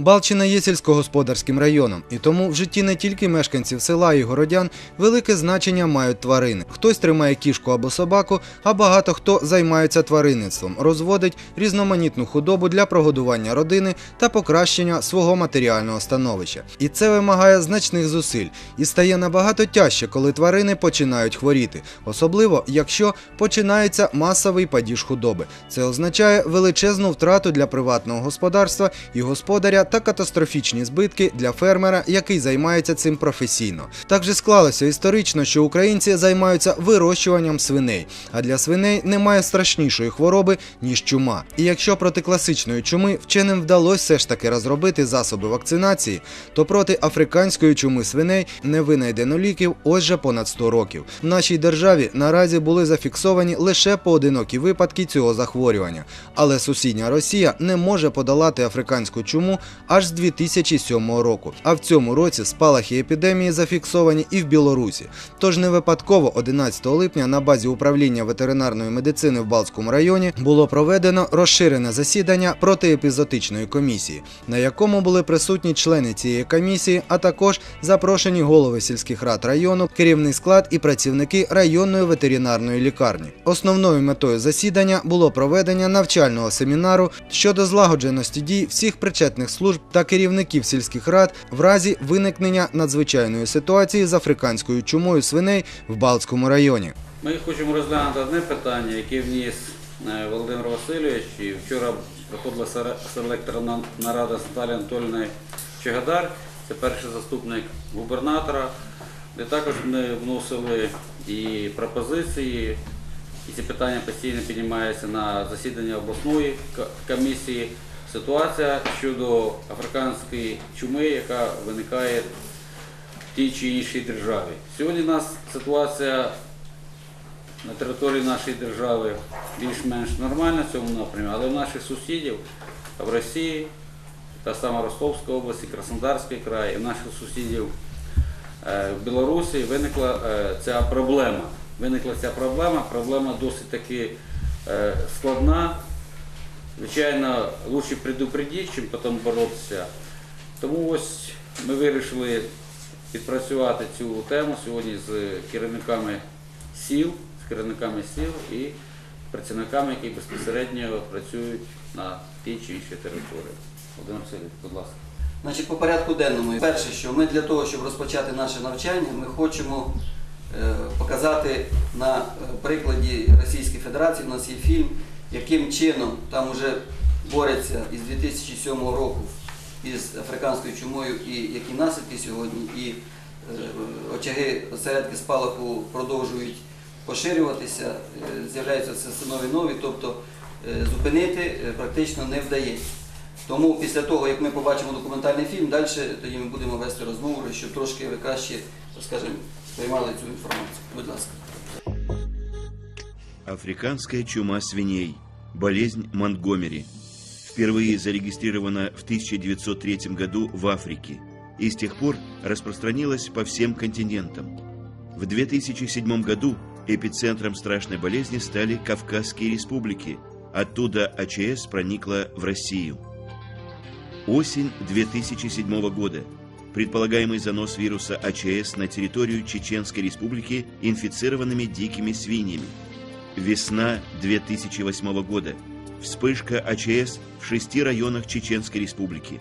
Балчина є сільськогосподарським районом, і тому в житті не тільки мешканців села і городян велике значення мають тварини. Хтось тримає кішку або собаку, а багато хто займається тваринництвом, розводить різноманітну худобу для прогодування родини та покращення свого матеріального становища. І це вимагає значних зусиль і стає набагато тяжче, коли тварини починають хворіти, особливо якщо починається масовий падіж худоби. Це означає величезну втрату для приватного господарства і господаря та катастрофічні збитки для фермера, який займається цим професійно. Так же склалося історично, що українці займаються вирощуванням свиней, а для свиней немає страшнішої хвороби ніж чума. І якщо проти класичної чуми вченим вдалося все ж таки розробити засоби вакцинації, то проти африканської чуми свиней не винайдено ліків ось же понад 100 років. В нашій державі наразі були зафіксовані лише поодинокі випадки цього захворювання, але сусідня Росія не може подолати африканську чуму аж з 2007 року. А в цьому році спалахи епідемії зафіксовані і в Білорусі. Тож не випадково 11 липня на базі управління ветеринарної медицини в Балтському районі було проведено розширене засідання протиепізотичної комісії, на якому були присутні члени цієї комісії, а також запрошені голови сільських рад району, керівний склад і працівники районної ветеринарної лікарні. Основною метою засідання було проведення навчального семінару щодо злагодженості дій всіх причетних служб та керівників сільських рад в разі виникнення надзвичайної ситуації з африканською чумою свиней в Балтському районі. Ми хочемо розглянути одне питання, яке вніс е, Володимир Васильович. І вчора проходила селекторна нарада з Наталією Анатольовною Чагадар, це перший заступник губернатора, де також ми вносили і пропозиції, і ці питання постійно піднімаються на засідання обласної комісії. Ситуація щодо африканської чуми, яка виникає в тій чи іншій державі. Сьогодні у нас ситуація на території нашої держави більш-менш нормальна в цьому напрямі, але в наших сусідів в Росії, та сама Ростовська область, Краснодарський край, і в наших сусідів е, в Білорусі виникла е, ця проблема. Виникла ця проблема, проблема досить таки е, складна. Звичайно, краще предупредити, чим потім боротися. Тому ось ми вирішили відпрацювати цю тему сьогодні з керівниками сіл, з керівниками сіл і працівниками, які безпосередньо працюють на тій чи іншій території. Володимир Васильович, будь ласка. Значить, по порядку денному. Перше, що ми для того, щоб розпочати наше навчання, ми хочемо е, показати на е, прикладі Російської Федерації, у нас є фільм, яким чином там вже борються із 2007 року із африканською чумою і які наслідки сьогодні, і е, очаги осередки спалаху продовжують поширюватися, е, з'являються все нові нові, тобто е, зупинити практично не вдається. Тому після того, як ми побачимо документальний фільм, далі тоді ми будемо вести розмову, щоб трошки ви краще, скажімо, сприймали цю інформацію. Будь ласка. Африканская чума свиней. Болезнь Монтгомери. Впервые зарегистрирована в 1903 году в Африке и с тех пор распространилась по всем континентам. В 2007 году эпицентром страшной болезни стали Кавказские республики. Оттуда АЧС проникла в Россию. Осень 2007 года. Предполагаемый занос вируса АЧС на территорию Чеченской республики инфицированными дикими свиньями. Весна 2008 года. Вспышка АЧС в шести районах Чеченской республики.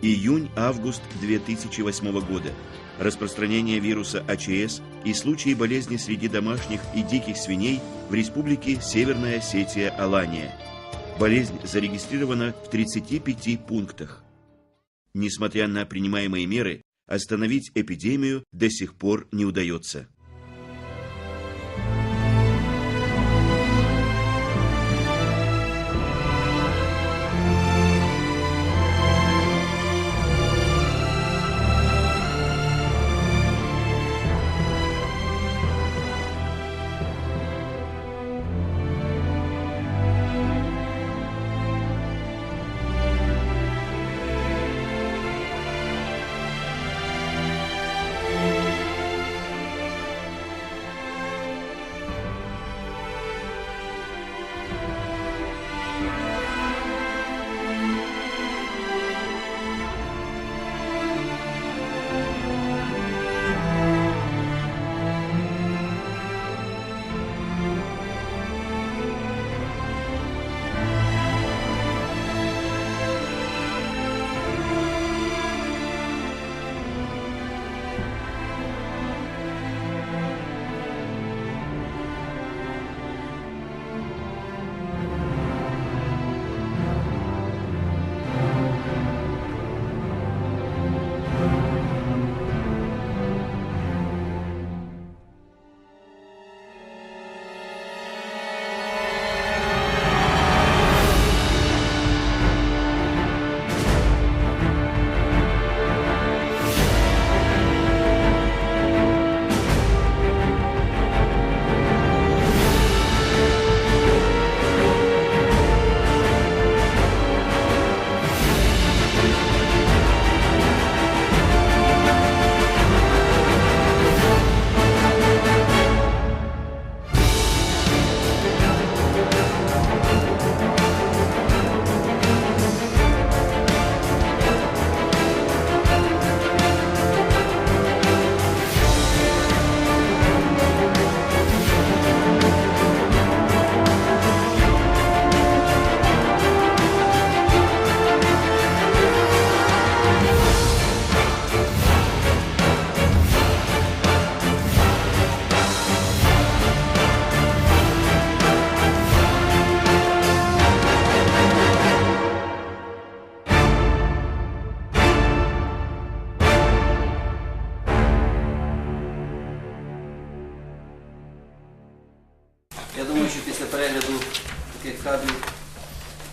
Июнь-август 2008 года. Распространение вируса АЧС и случаи болезни среди домашних и диких свиней в республике Северная Осетия-Алания. Болезнь зарегистрирована в 35 пунктах. Несмотря на принимаемые меры, остановить эпидемию до сих пор не удается.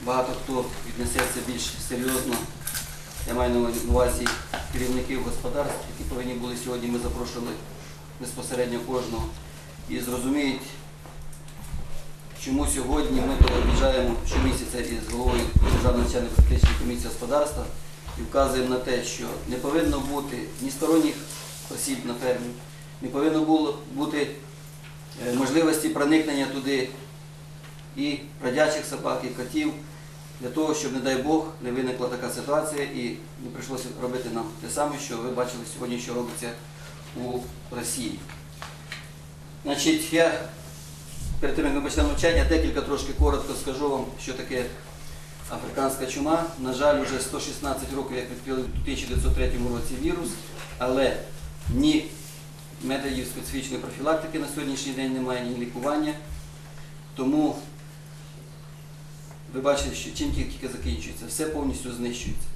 Багато хто віднесеться більш серйозно. Я маю на увазі керівників господарств, які повинні були сьогодні, ми запрошували безпосередньо кожного. І зрозуміють, чому сьогодні ми об'їжджаємо щомісяця із головою Державної національної політичної комісії господарства і вказуємо на те, що не повинно бути ні сторонніх осіб на фермі, не повинно було бути е, можливості проникнення туди і бродячих собак, і котів, для того, щоб, не дай Бог, не виникла така ситуація і не прийшлося робити нам те саме, що ви бачили сьогодні, що робиться у Росії. Значить, я перед тим, як ми почнемо навчання, декілька трошки коротко скажу вам, що таке африканська чума. На жаль, вже 116 років, як відкрили у 1903 році вірус, але ні методів специфічної профілактики на сьогоднішній день немає, ні лікування. Тому ви бачите, що чим тільки закінчується, все повністю знищується.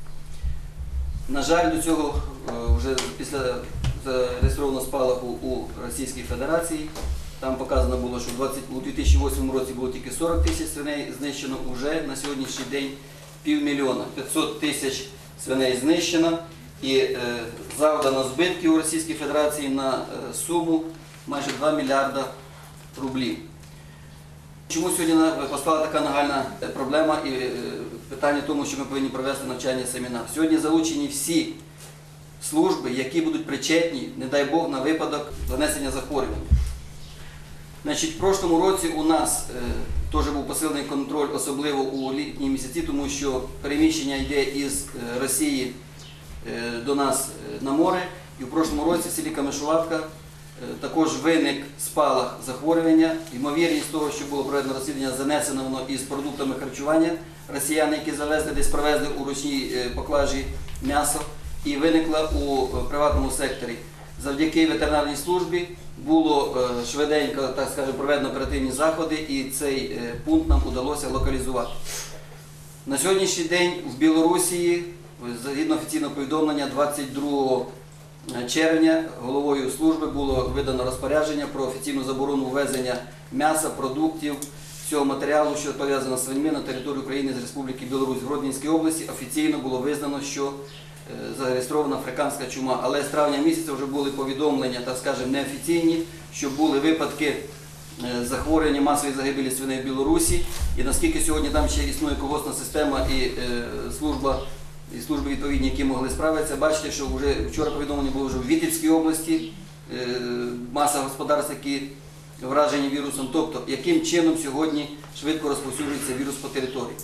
На жаль, до цього е, вже після зареєстрованого спалаху у Російській Федерації, там показано було, що 20, у 2008 році було тільки 40 тисяч свиней знищено, вже на сьогоднішній день півмільйона, 500 тисяч свиней знищено і е, завдано збитків у Російській Федерації на е, суму майже 2 мільярда рублів. Чому сьогодні постала така нагальна е, проблема і е, питання тому, що ми повинні провести навчання семінар? Сьогодні залучені всі служби, які будуть причетні, не дай Бог, на випадок занесення захворювань. Значить, в прошлому році у нас е, теж був посилений контроль, особливо у літні місяці, тому що переміщення йде із Росії до нас на море. І в прошлому році в селі Камишуватка е, також виник спалах захворювання. Ймовірність того, що було проведено розслідування, занесено воно із продуктами харчування росіяни, які завезли, десь привезли у ручній е, поклажі м'ясо, і виникла у е, приватному секторі. Завдяки ветеринарній службі було е, швиденько, так скажемо, проведено оперативні заходи, і цей е, пункт нам удалося локалізувати. На сьогоднішній день в Білорусі, згідно офіційного повідомлення, 22 червня головою служби було видано розпорядження про офіційну заборону ввезення м'яса, продуктів, всього матеріалу, що пов'язано з свиньми на територію України з Республіки Білорусь. В Гродненській області офіційно було визнано, що е, зареєстрована африканська чума. Але з травня місяця вже були повідомлення, так скажемо, неофіційні, що були випадки е, захворювання масової загибелі свиней в Білорусі. І наскільки сьогодні там ще існує колгоспна система і е, служба, і служби відповідні, які могли справитися, бачите, що вже вчора повідомлення було вже в Вітівській області, е, маса господарств, які вражені вірусом. Тобто, яким чином сьогодні швидко розповсюджується вірус по території.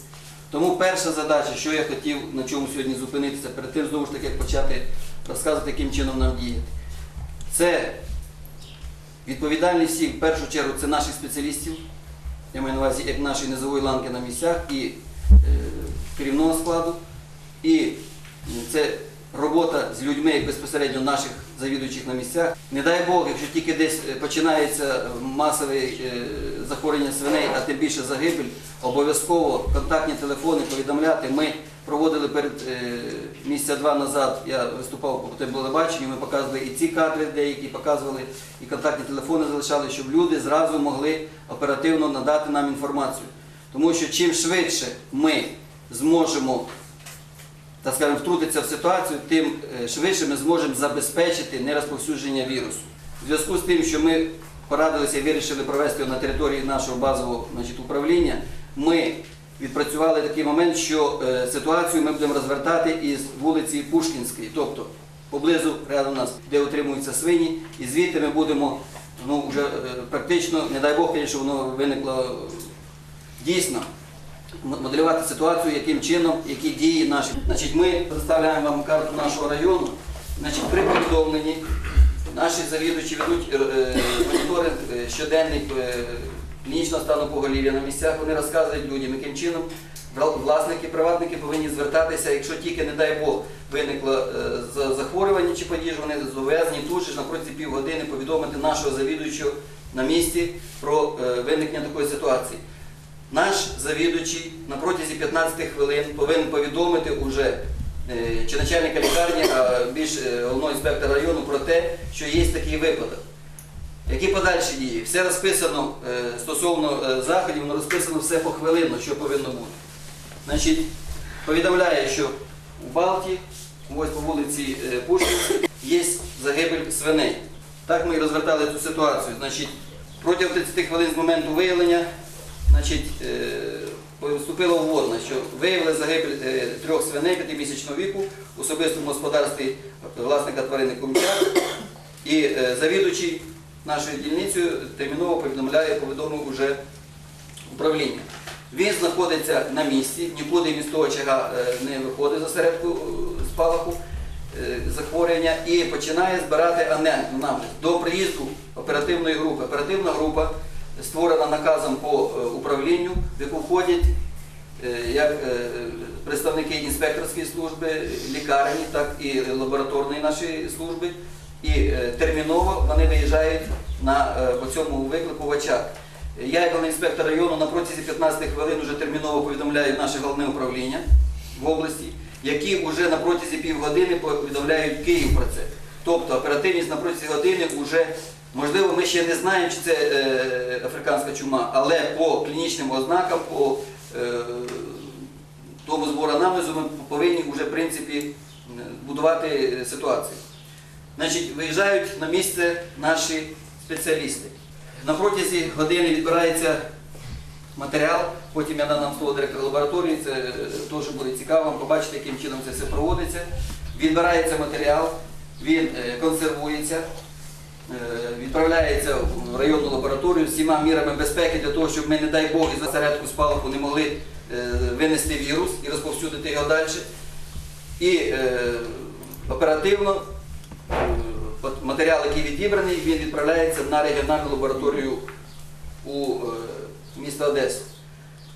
Тому перша задача, що я хотів на чому сьогодні зупинитися, перед тим знову ж таки почати розказувати, яким чином нам діяти. Це відповідальність всіх, в першу чергу, це наших спеціалістів, я маю на увазі як нашої низової ланки на місцях і е, керівного складу. І е, це робота з людьми безпосередньо наших завідуючих на місцях. Не дай Бог, якщо тільки десь е, починається масове е, захворювання свиней, а тим більше загибель, обов'язково контактні телефони повідомляти. Ми проводили перед е, місяця два назад, я виступав по телебаченню, ми показували і ці кадри, деякі показували, і контактні телефони залишали, щоб люди зразу могли оперативно надати нам інформацію. Тому що чим швидше ми зможемо так скажемо, втрутитися в ситуацію, тим е, швидше ми зможемо забезпечити нерозповсюдження вірусу. У зв'язку з тим, що ми порадилися і вирішили провести його на території нашого базового значить, управління, ми відпрацювали такий момент, що е, ситуацію ми будемо розвертати із вулиці Пушкінської, тобто поблизу рядом нас, де утримуються свині, і звідти ми будемо ну, вже е, практично, не дай Бог, щоб воно виникло дійсно моделювати ситуацію, яким чином, які дії наші. Значить, ми представляємо вам карту нашого району. Значить, при повідомленні наші завідувачі ведуть е, е, моніторинг е, щоденний клінічного стану поголів'я на місцях. Вони розказують людям, яким чином власники, приватники повинні звертатися, якщо тільки, не дай Бог, виникло захворювання чи події, вони зобов'язані тут же на протязі півгодини повідомити нашого завідуючого на місці про виникнення такої ситуації. Наш завідуючий на протязі 15 хвилин повинен повідомити уже е, чи начальника лікарні, а більш е, головного інспектора району про те, що є такий випадок. Які подальші дії? Все розписано е, стосовно заходів, воно розписано все похвилинно, що повинно бути. Значить, повідомляє, що у Балті, ось по вулиці е, є загибель свиней. Так ми і розвертали цю ситуацію. Значить, протягом 30 хвилин з моменту виявлення значить, е, поступило вводно, що виявили загибель трьох свиней п'ятимісячного віку в особистому господарстві власника тварини Кумчак. І е, завідувачий нашою дільницею терміново повідомляє, повідомив уже управління. Він знаходиться на місці, нікуди він з того очага е, не виходить за середку спалаху захворювання і починає збирати намір до приїзду оперативної групи. Оперативна група створена наказом по е, управлінню, в яку входять е, як е, представники інспекторської служби, лікарні, так і лабораторної нашої служби. І терміново вони виїжджають на по цьому виклику в очаг. Я, як головний інспектор району, на протязі 15 хвилин вже терміново повідомляю наше головне управління в області, які вже на протязі півгодини повідомляють Київ про це. Тобто оперативність на протязі години вже, можливо, ми ще не знаємо, чи це е, африканська чума, але по клінічним ознакам, по е, тому збору анамнезу ми повинні вже в принципі е, будувати ситуацію. Значить, виїжджають на місце наші спеціалісти. На протязі години відбирається матеріал, потім я надам слово директора лабораторії, це е, теж буде цікаво побачити, яким чином це все проводиться. Відбирається матеріал, він е, консервується, е, відправляється в районну лабораторію всіма мірами безпеки для того, щоб ми, не дай Бог, із засередку спалаху не могли е, винести вірус і розповсюдити його далі. І оперативно матеріал, який відібраний, він відправляється на регіональну лабораторію у місто Одесу.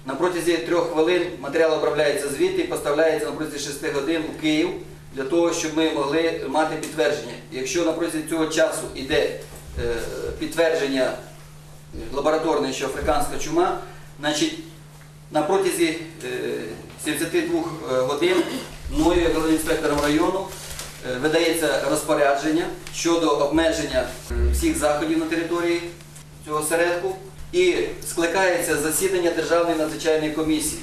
На протязі трьох хвилин матеріал обробляється звідти і поставляється на протязі 6 годин у Київ для того, щоб ми могли мати підтвердження. Якщо на протязі цього часу йде е, підтвердження лабораторне, що африканська чума, значить на протязі е, 72 годин мною, як інспектором району, е, видається розпорядження щодо обмеження е, всіх заходів на території цього середку і скликається засідання Державної надзвичайної комісії,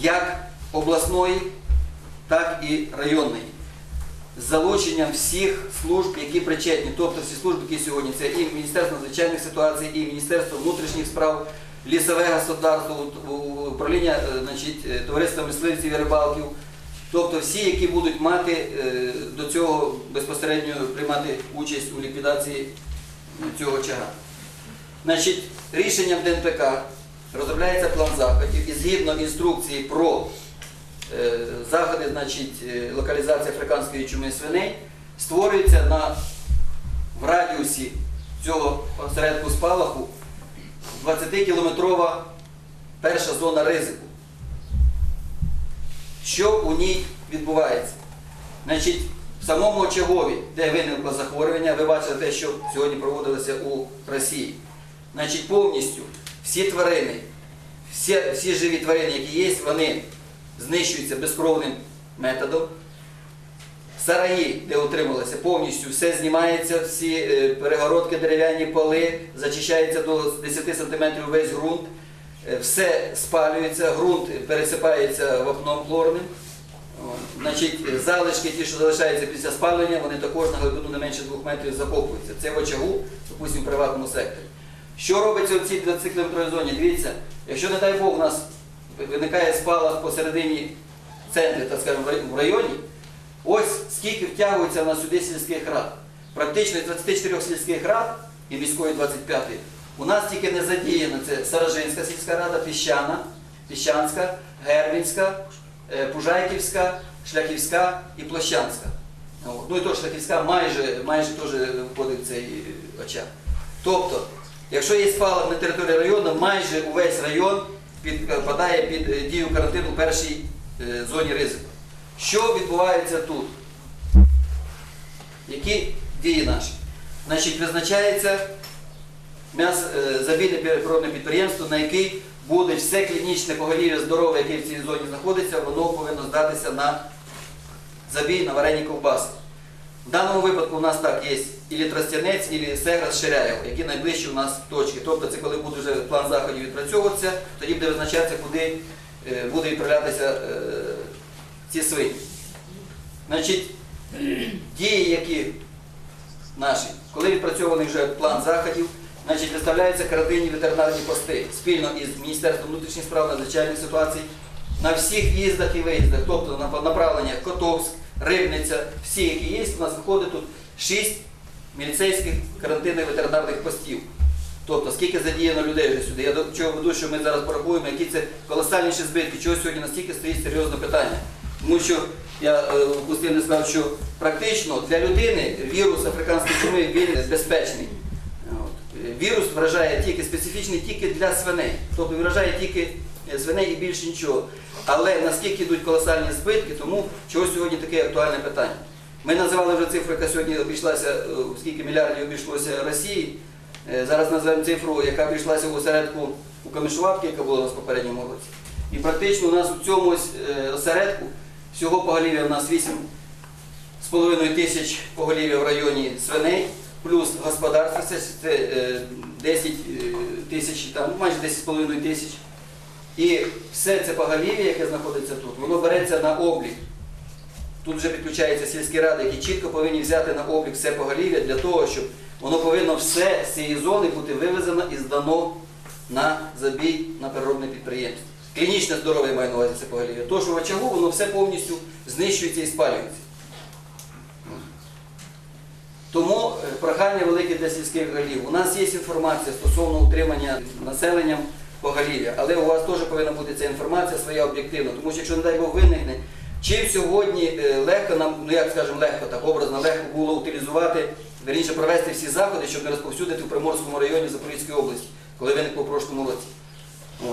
як обласної, так і районної. З залученням всіх служб, які причетні, тобто всі служби, які сьогодні це і Міністерство надзвичайних ситуацій, і Міністерство внутрішніх справ, лісове господарство, управління е, е, товариства мисливців і рибалків, тобто всі, які будуть мати е, до цього безпосередньо приймати участь у ліквідації цього очага. Значить, рішенням ДНПК розробляється план заходів і згідно інструкції про заходи, значить, е, локалізації африканської чуми свиней, створюється на в радіусі цього осередку спалаху 20-кілометрова перша зона ризику. Що у ній відбувається? Значить, в самому очагові, де виникло захворювання, ви бачите те, що сьогодні проводилося у Росії. Значить, повністю всі тварини, всі, всі живі тварини, які є, вони знищуються безкровним методом. Сараї, де утрималося, повністю все знімається, всі е, перегородки, дерев'яні поли, зачищається до 10 см весь ґрунт, е, все спалюється, ґрунт пересипається вапном хлорним. Значить, е, залишки, ті, що залишаються після спалення, вони також на глибину не менше 2 метрів закопуються. Це в очагу, допустимо, в приватному секторі. Що робиться в цій 20 кілометровій зоні? Дивіться, якщо, не дай Бог, у нас виникає спалах посередині центрі, так скажемо, в районі, ось скільки втягується в нас сюди сільських рад. Практично із 24 сільських рад і міської 25 у нас тільки не задіяно це Саражинська сільська рада, Піщана, Піщанська, Гервінська, е, Пужайківська, Шляхівська і Площанська. Ну і то Шляхівська майже, майже теж входить в цей очаг. Тобто, якщо є спалах на території району, майже увесь район підпадає під е, дію карантину в першій е, зоні ризику. Що відбувається тут? Які дії наші? Значить, призначається е, забійне переробне підприємство, на який буде все клінічне поголів'я здорове, яке в цій зоні знаходиться, воно повинно здатися на забій на варені ковбаси. В даному випадку у нас так є і Тростянець, і Сеграс Ширяєв, які найближчі у нас точки. Тобто це коли буде вже план заходів відпрацьовуватися, тоді буде визначатися, куди е, буде відправлятися е, ці свині. Значить, дії, які наші, коли відпрацьований вже план заходів, значить виставляються карантинні ветеринарні пости спільно із Міністерством внутрішніх справ надзвичайних ситуацій на всіх в'їздах і виїздах, тобто на направленнях Котовськ, Рибниця, всі, які є, у нас виходить тут 6 міліцейських карантинних ветеринарних постів. Тобто, скільки задіяно людей вже сюди. Я до чого веду, що ми зараз порахуємо, які це колосальніші збитки, чого сьогодні настільки стоїть серйозне питання. Тому що я е, Кустин сказав, що практично для людини вірус африканської чуми він безпечний. Вірус вражає тільки специфічний тільки для свиней, тобто вражає тільки е, свиней і більше нічого. Але наскільки йдуть колосальні збитки, тому чого сьогодні таке актуальне питання. Ми називали вже цифру, яка сьогодні обійшлася, е, скільки мільярдів обійшлося Росії. Е, Зараз називаємо цифру, яка обійшлася в осередку у Камишуватки, яка була у нас в попередньому році. І практично у нас у цьому е, осередку всього поголів'я у нас 8 з половиною тисяч поголів'я в районі свиней, плюс господарство це, це е, 10 е, тисяч, майже 10 з половиною тисяч. І все це поголів'я, яке знаходиться тут, воно береться на облік. Тут вже підключаються сільські ради, які чітко повинні взяти на облік все поголів'я для того, щоб воно повинно все з цієї зони бути вивезено і здано на забій на переробне підприємство. Клінічне здоров'я має на увазі це поголів'я. То, що в очагу, воно все повністю знищується і спалюється. Тому е, прохання велике для сільських голів. У нас є інформація стосовно утримання населенням поголів'я, але у вас теж повинна бути ця інформація своя об'єктивна, тому що якщо, не дай Бог, виникне, чим сьогодні е, легко нам, ну як скажемо, легко, так образно, легко було утилізувати, верніше провести всі заходи, щоб не розповсюдити в Приморському районі Запорізької області, коли виникло в прошлому році.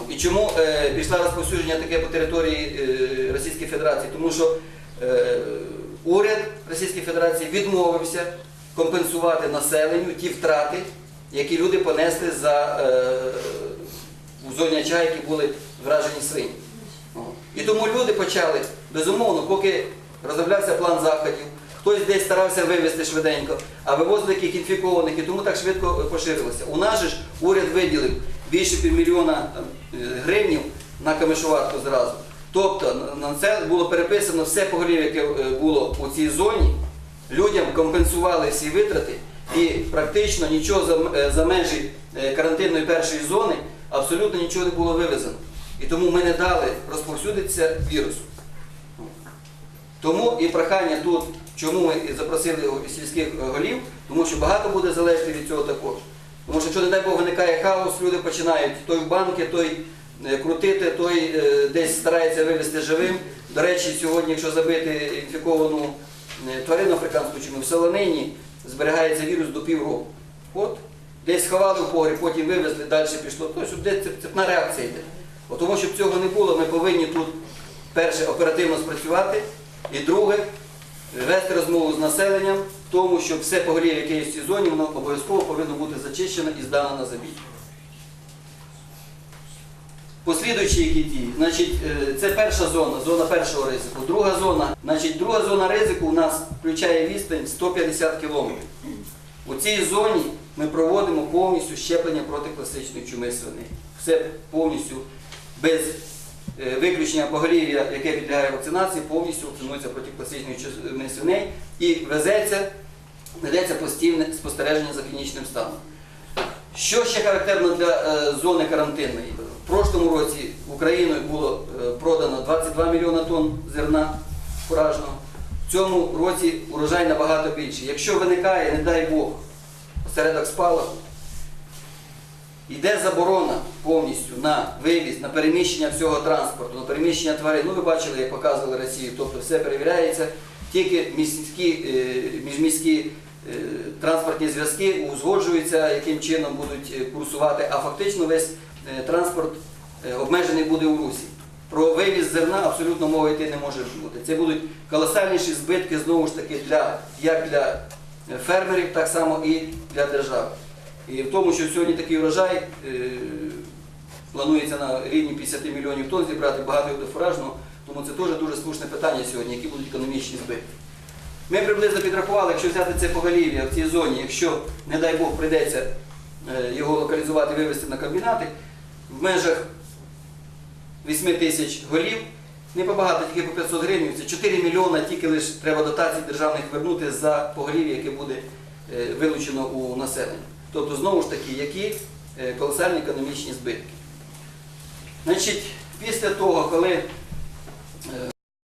І чому е, пішло розповсюдження таке по території е, Російської Федерації? Тому що е, уряд Російської Федерації відмовився компенсувати населенню ті втрати, які люди понесли за, е, очага, які були вражені свині. І тому люди почали, безумовно, поки розроблявся план заходів, хтось десь старався вивезти швиденько, а вивозили яких інфікованих, і тому так швидко поширилося. У нас же ж уряд виділив більше півмільйона е, гривнів на камишуватку зразу. Тобто на- це було переписано все поголів'я, яке е, було у цій зоні, людям компенсували всі витрати і практично нічого за, е, межі е, карантинної першої зони абсолютно нічого не було вивезено. І тому ми не дали розповсюдитися вірусу. Тому і прохання тут, чому ми і запросили сільських голів, тому що багато буде залежати від цього також. Тому що, якщо, не дай Бог, виникає хаос, люди починають той в банки, той е, крутити, той е, десь старається вивезти живим. До речі, сьогодні, якщо забити інфіковану е, тварину африканську чуму, в солонині зберігається вірус до півроку. От, десь сховали в погріб, потім вивезли, далі пішло. Тобто, де цепна реакція йде. От тому, щоб цього не було, ми повинні тут перше оперативно спрацювати, і друге вести розмову з населенням, в тому, що все поголів'я, яке є в цій зоні, воно обов'язково повинно бути зачищено і здано на забій. Послідуючі які дії, значить, е, це перша зона, зона першого ризику. Друга зона, значить, друга зона ризику у нас включає відстань 150 кілометрів. У цій зоні ми проводимо повністю щеплення проти класичної чуми свини. Все повністю без е, виключення поголів'я, яке підлягає вакцинації, повністю вакцинується проти класичної чуми свиней і везеться, ведеться постійне спостереження за клінічним станом. Що ще характерно для е, зони карантинної? В прошлому році Україною було е, продано 22 мільйона тонн зерна фуражного. В цьому році урожай набагато більший. Якщо виникає, не дай Бог, осередок спалаху, йде заборона повністю на вивіз, на переміщення всього транспорту, на переміщення тварин. Ну, ви бачили, як показували Росію, тобто все перевіряється, тільки міські, е, міжміські е, транспортні зв'язки узгоджуються, яким чином будуть е, курсувати, а фактично весь транспорт обмежений буде у русі. Про вивіз зерна абсолютно мови йти не може бути. Це будуть колосальніші збитки знову ж таки для, як для фермерів, так само і для держави. І в тому, що сьогодні такий врожай е, планується на рівні 50 мільйонів тонн зібрати багато фуражного, тому це теж дуже слушне питання сьогодні, які будуть економічні збитки. Ми приблизно підрахували, якщо взяти це поголів'я в цій зоні, якщо, не дай Бог, прийдеться е, його локалізувати, вивезти на комбінати, в межах 8 тисяч голів, не побагато, тільки по 500 гривень, це 4 мільйона тільки лише треба дотацій державних вернути за поголів'я, яке буде е, вилучено у населення. Тобто, знову ж таки, які е, колосальні економічні збитки. Значить, після того, коли е,